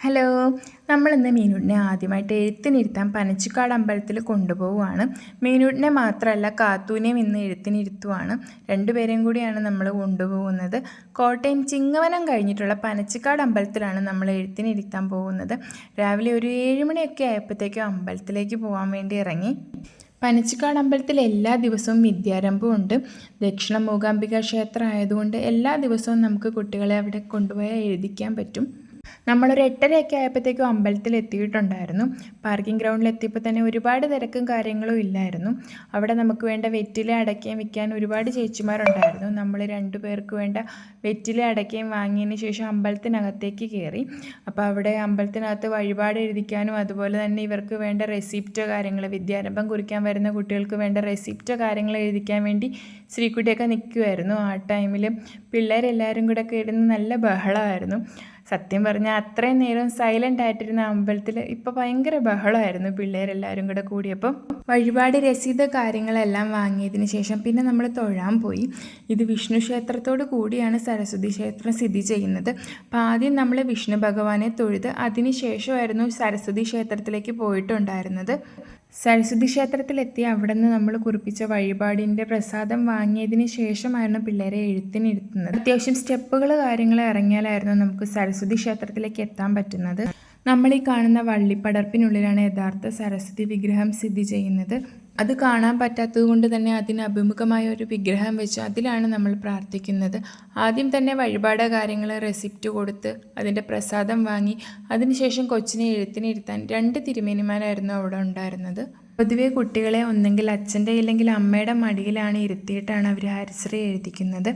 Hello നമ്മളിന്ന് മീനുട്ടിനെ ആദ്യമായിട്ട് എഴുത്തിനിരുത്താൻ പനച്ചിക്കാട് അമ്പലത്തിൽ കൊണ്ടുപോവുകയാണ്. മീനുട്ടിനെ മാത്രമല്ല കാത്തൂനെയും ഇന്ന് എഴുത്തിനിരുത്തുവാണ്. രണ്ടുപേരെയും കൂടിയാണ് നമ്മൾ കൊണ്ടുപോകുന്നത്. കോട്ടയം ചിങ്ങവനം കഴിഞ്ഞിട്ടുള്ള പനച്ചിക്കാട് അമ്പലത്തിലാണ് നമ്മൾ എഴുത്തിനിരുത്താൻ പോകുന്നത്. രാവിലെ ഒരു ഏഴുമണിയൊക്കെ ആയപ്പോഴത്തേക്കും അമ്പലത്തിലേക്ക് പോകാൻ വേണ്ടി ഇറങ്ങി. പനച്ചിക്കാട് അമ്പലത്തിൽ എല്ലാ ദിവസവും വിദ്യാരംഭമുണ്ട് ദക്ഷിണ മൂകാംബിക ക്ഷേത്രം ആയതുകൊണ്ട് എല്ലാ ദിവസവും നമുക്ക് കുട്ടികളെ അവിടെ കൊണ്ടുപോയാൽ എഴുതിക്കാൻ പറ്റും. നമ്മളൊരു എട്ടരയൊക്കെ ആയപ്പോഴത്തേക്കും അമ്പലത്തിൽ എത്തിയിട്ടുണ്ടായിരുന്നു പാർക്കിംഗ് ഗ്രൗണ്ടിൽ എത്തിയപ്പോൾ തന്നെ ഒരുപാട് തിരക്കും കാര്യങ്ങളും ഇല്ലായിരുന്നു. അവിടെ നമുക്ക് വേണ്ട വെറ്റില അടയ്ക്കയും വിൽക്കാൻ ഒരുപാട് ചേച്ചിമാരുണ്ടായിരുന്നു. നമ്മൾ രണ്ടു പേർക്ക് വേണ്ട വെറ്റില അടയ്ക്കയും വാങ്ങിയതിന് ശേഷം അമ്പലത്തിനകത്തേക്ക് കയറി. അപ്പോൾ അവിടെ അമ്പലത്തിനകത്ത് വഴിപാട് എഴുതിക്കാനും അതുപോലെ തന്നെ ഇവർക്ക് വേണ്ട റെസിപ്റ്റോ കാര്യങ്ങൾ വിദ്യാരംഭം കുറിക്കാൻ വരുന്ന കുട്ടികൾക്ക് വേണ്ട റെസിപ്റ്റോ കാര്യങ്ങൾ എഴുതിക്കാൻ വേണ്ടി സ്ത്രീക്കുട്ടിയൊക്കെ നിൽക്കുമായിരുന്നു. ആ ടൈമിൽ പിള്ളേരെല്ലാവരും കൂടെ ഇരുന്ന് നല്ല ബഹളമായിരുന്നു. സത്യം പറഞ്ഞാൽ അത്രയും നേരം സൈലന്റ് ആയിട്ടിരുന്ന അമ്പലത്തിൽ ഇപ്പോൾ ഭയങ്കര ബഹളമായിരുന്നു പിള്ളേരെല്ലാവരും കൂടെ കൂടിയപ്പോൾ വഴിപാട് രസീത കാര്യങ്ങളെല്ലാം വാങ്ങിയതിന് ശേഷം പിന്നെ നമ്മൾ തൊഴാൻ പോയി. ഇത് വിഷ്ണു ക്ഷേത്രത്തോട് കൂടിയാണ് സരസ്വതി ക്ഷേത്രം സ്ഥിതി ചെയ്യുന്നത്. അപ്പോൾ ആദ്യം നമ്മൾ വിഷ്ണു ഭഗവാനെ തൊഴുത് അതിന് ശേഷമായിരുന്നു സരസ്വതി ക്ഷേത്രത്തിലേക്ക് പോയിട്ടുണ്ടായിരുന്നത്. സരസ്വതി ക്ഷേത്രത്തിലെത്തി അവിടെ നിന്ന് നമ്മൾ കുറിപ്പിച്ച വഴിപാടിന്റെ പ്രസാദം വാങ്ങിയതിന് ശേഷമായിരുന്നു പിള്ളേരെ എഴുത്തിനിരുത്തുന്നത്. അത്യാവശ്യം സ്റ്റെപ്പുകൾ കാര്യങ്ങൾ ഇറങ്ങിയാലായിരുന്നു നമുക്ക് സരസ്വതി ക്ഷേത്രത്തിലേക്ക് എത്താൻ പറ്റുന്നത്. നമ്മൾ ഈ കാണുന്ന വള്ളിപ്പടർപ്പിനുള്ളിലാണ് യഥാർത്ഥ സരസ്വതി വിഗ്രഹം സ്ഥിതി ചെയ്യുന്നത്. അത് കാണാൻ പറ്റാത്തത് കൊണ്ട് തന്നെ അതിന് അഭിമുഖമായ ഒരു വിഗ്രഹം വെച്ച് അതിലാണ് നമ്മൾ പ്രാർത്ഥിക്കുന്നത്. ആദ്യം തന്നെ വഴിപാട് കാര്യങ്ങൾ റെസിപ്റ്റ് കൊടുത്ത് അതിന്റെ പ്രസാദം വാങ്ങി അതിനുശേഷം കൊച്ചിനെ എഴുത്തിനിരുത്താൻ രണ്ട് തിരുമേനിമാരായിരുന്നു അവിടെ ഉണ്ടായിരുന്നത്. പൊതുവെ കുട്ടികളെ ഒന്നെങ്കിൽ അച്ഛന്റെ ഇല്ലെങ്കിൽ അമ്മയുടെ മടിയിലാണ് ഇരുത്തിയിട്ടാണ് അവർ ഹരിശ്രീ എഴുതിക്കുന്നത്.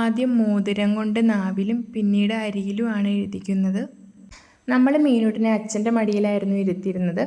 ആദ്യം മോതിരം കൊണ്ട് നാവിലും പിന്നീട് അരിയിലുമാണ് എഴുതിക്കുന്നത്. നമ്മൾ മീനൂട്ടിനെ അച്ഛന്റെ മടിയിലായിരുന്നു ഇരുത്തിയിരുന്നത്.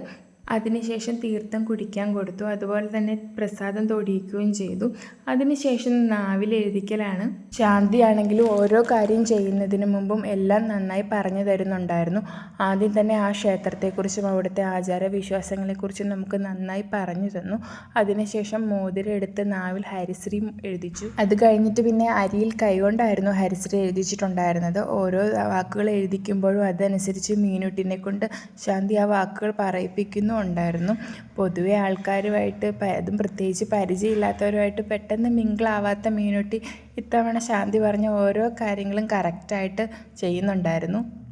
അതിനുശേഷം തീർത്ഥം കുടിക്കാൻ കൊടുത്തു. അതുപോലെ തന്നെ പ്രസാദം തൊടിയിക്കുകയും ചെയ്തു. അതിനുശേഷം നാവിൽ എഴുതിക്കലാണ്. ശാന്തിയാണെങ്കിലും ഓരോ കാര്യം ചെയ്യുന്നതിന് മുമ്പും എല്ലാം നന്നായി പറഞ്ഞു തരുന്നുണ്ടായിരുന്നു. ആദ്യം തന്നെ ആ ക്ഷേത്രത്തെക്കുറിച്ചും അവിടുത്തെ ആചാര വിശ്വാസങ്ങളെക്കുറിച്ചും നമുക്ക് നന്നായി പറഞ്ഞു തന്നു. അതിനുശേഷം മോതിരം എടുത്ത് നാവിൽ ഹരിശ്രീ എഴുതിച്ചു. അത് കഴിഞ്ഞിട്ട് പിന്നെ അരിയിൽ കൈകൊണ്ടായിരുന്നു ഹരിശ്രീ എഴുതിച്ചിട്ടുണ്ടായിരുന്നത്. ഓരോ വാക്കുകൾ എഴുതിക്കുമ്പോഴും അതനുസരിച്ച് മീനുട്ടിനെ കൊണ്ട് ശാന്തി ആ വാക്കുകൾ പറയിപ്പിക്കുന്നു. ഉണ്ടായിരുന്നു. പൊതുവെ ആൾക്കാരുമായിട്ട് അതും പ്രത്യേകിച്ച് പരിചയമില്ലാത്തവരുമായിട്ട് പെട്ടെന്ന് മിങ്കിളാവാത്ത മീനുട്ടി ഇത്തവണ ശാന്തി പറഞ്ഞ ഓരോ കാര്യങ്ങളും കറക്റ്റായിട്ട് ചെയ്യുന്നുണ്ടായിരുന്നു.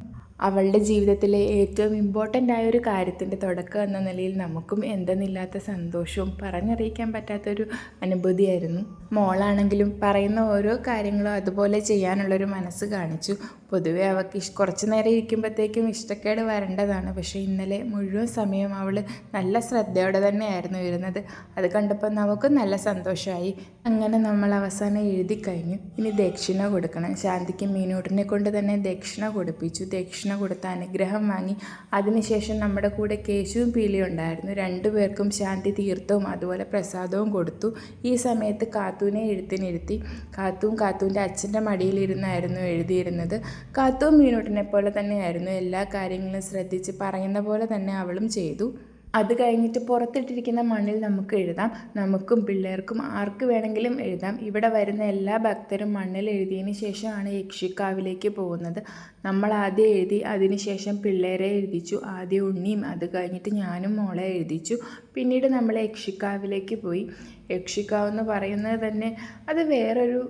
അവളുടെ ജീവിതത്തിലെ ഏറ്റവും ഇമ്പോർട്ടന്റ് ആയ ഒരു കാര്യത്തിന്റെ തുടക്കം എന്ന നിലയിൽ നമുക്കും എന്തെന്നില്ലാത്ത സന്തോഷവും പറഞ്ഞറിയിക്കാൻ പറ്റാത്തൊരു അനുഭൂതിയായിരുന്നു. മോളാണെങ്കിലും പറയുന്ന ഓരോ കാര്യങ്ങളും അതുപോലെ ചെയ്യാനുള്ളൊരു മനസ്സ് കാണിച്ചു. പൊതുവേ അവൾക്ക് കുറച്ച് നേരം ഇരിക്കുമ്പോഴത്തേക്കും ഇഷ്ടക്കേട് വരേണ്ടതാണ്. പക്ഷേ ഇന്നലെ മുഴുവൻ സമയം അവൾ നല്ല ശ്രദ്ധയോടെ തന്നെയായിരുന്നു ഇരുന്നത്. അത് കണ്ടപ്പോൾ നമുക്കും നല്ല സന്തോഷമായി അങ്ങനെ നമ്മൾ അവസാനം എഴുതി കഴിഞ്ഞു. ഇനി ദക്ഷിണ കൊടുക്കണം. ശാന്തിക്ക് മീനൂട്ടിനെ കൊണ്ട് തന്നെ ദക്ഷിണ കൊടുപ്പിച്ചു. ദക്ഷിണ കൊടുത്ത അനുഗ്രഹം വാങ്ങി. അതിനുശേഷം നമ്മുടെ കൂടെ കേശുവും പീലിയും ഉണ്ടായിരുന്നു. രണ്ടുപേർക്കും ശാന്തി തീർത്ഥവും അതുപോലെ പ്രസാദവും കൊടുത്തു. ഈ സമയത്ത് കാത്തൂനെ എഴുത്തിനിരുത്തി കാത്തുവും കാത്തൂന്റെ അച്ഛന്റെ മടിയിലിരുന്നായിരുന്നു എഴുതിയിരുന്നത്. കാത്തുവും മീനൂട്ടിനെ പോലെ തന്നെയായിരുന്നു. എല്ലാ കാര്യങ്ങളും ശ്രദ്ധിച്ച് പറയുന്ന പോലെ തന്നെ അവളും ചെയ്തു. അത് കഴിഞ്ഞിട്ട് പുറത്തിട്ടിരിക്കുന്ന മണ്ണിൽ നമുക്ക് എഴുതാം. നമുക്കും പിള്ളേർക്കും ആർക്ക് വേണമെങ്കിലും എഴുതാം. ഇവിടെ വരുന്ന എല്ലാ ഭക്തരും മണ്ണിൽ എഴുതിയതിന് ശേഷമാണ് യക്ഷിക്കാവിലേക്ക് പോകുന്നത്. നമ്മൾ ആദ്യം എഴുതി അതിനുശേഷം പിള്ളേരെ എഴുതിച്ചു. ആദ്യം ഉണ്ണിയും അത് കഴിഞ്ഞിട്ട് ഞാനും മോളെ എഴുതിച്ചു. പിന്നീട് നമ്മൾ യക്ഷിക്കാവിലേക്ക് പോയി. യക്ഷിക്കാവ് എന്ന് പറയുന്നത് തന്നെ അത് വേറൊരു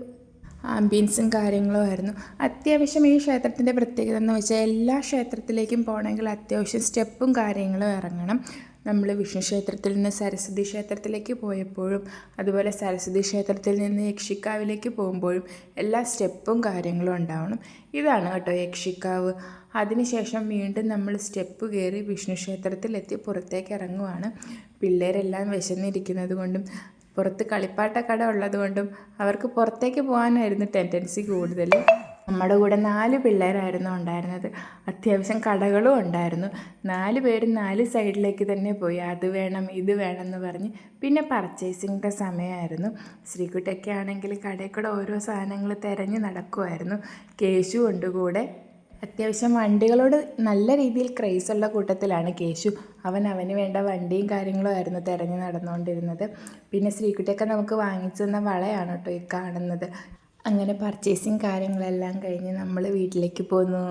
ആംബിയൻസും കാര്യങ്ങളും ആയിരുന്നു. അത്യാവശ്യം ഈ ക്ഷേത്രത്തിന്റെ പ്രത്യേകത എന്ന് വെച്ചാൽ എല്ലാ ക്ഷേത്രത്തിലേക്കും പോകണമെങ്കിൽ അത്യാവശ്യം സ്റ്റെപ്പും കാര്യങ്ങളും ഇറങ്ങണം. നമ്മൾ വിഷ്ണു ക്ഷേത്രത്തിൽ നിന്ന് സരസ്വതി ക്ഷേത്രത്തിലേക്ക് പോയപ്പോഴും അതുപോലെ സരസ്വതി ക്ഷേത്രത്തിൽ നിന്ന് യക്ഷിക്കാവിലേക്ക് പോകുമ്പോഴും എല്ലാ സ്റ്റെപ്പും കാര്യങ്ങളും ഉണ്ടാവണം. ഇതാണ് കേട്ടോ യക്ഷിക്കാവ്. അതിനുശേഷം വീണ്ടും നമ്മൾ സ്റ്റെപ്പ് കയറി വിഷ്ണു ക്ഷേത്രത്തിലെത്തി പുറത്തേക്ക് ഇറങ്ങുവാണ്. പിള്ളേരെല്ലാം വിശന്നിരിക്കുന്നത് കൊണ്ടും പുറത്ത് കളിപ്പാട്ട കട ഉള്ളതുകൊണ്ടും അവർക്ക് പുറത്തേക്ക് പോകാനായിരുന്നു ടെൻഡൻസി കൂടുതൽ നമ്മുടെ കൂടെ നാല് പിള്ളേരായിരുന്നു ഉണ്ടായിരുന്നത്. അത്യാവശ്യം കടകളും ഉണ്ടായിരുന്നു. നാല് പേരും നാല് സൈഡിലേക്ക് തന്നെ പോയി. അത് വേണം ഇത് വേണം എന്ന് പറഞ്ഞ് പിന്നെ പർച്ചേസിങ്ങിന്റെ സമയമായിരുന്നു ശ്രീകുട്ടൊക്കെ ആണെങ്കിൽ കടയിൽ കൂടെ ഓരോ സാധനങ്ങൾ തിരഞ്ഞ് നടക്കുമായിരുന്നു കേശു ഉണ്ട് കൂടെ. അത്യാവശ്യം വണ്ടികളോട് നല്ല രീതിയിൽ ക്രേസുള്ള കൂട്ടത്തിലാണ് കേശു. അവൻ അവന് വേണ്ട വണ്ടിയും കാര്യങ്ങളും ആയിരുന്നു തിരഞ്ഞു നടന്നുകൊണ്ടിരുന്നത്. പിന്നെ ശ്രീകുട്ടിയൊക്കെ നമുക്ക് വാങ്ങിച്ചു തന്ന വളയാണ് കേട്ടോ ഈ കാണുന്നത്. അങ്ങനെ പർച്ചേസിങ് കാര്യങ്ങളെല്ലാം കഴിഞ്ഞ് നമ്മൾ വീട്ടിലേക്ക് പോന്നു.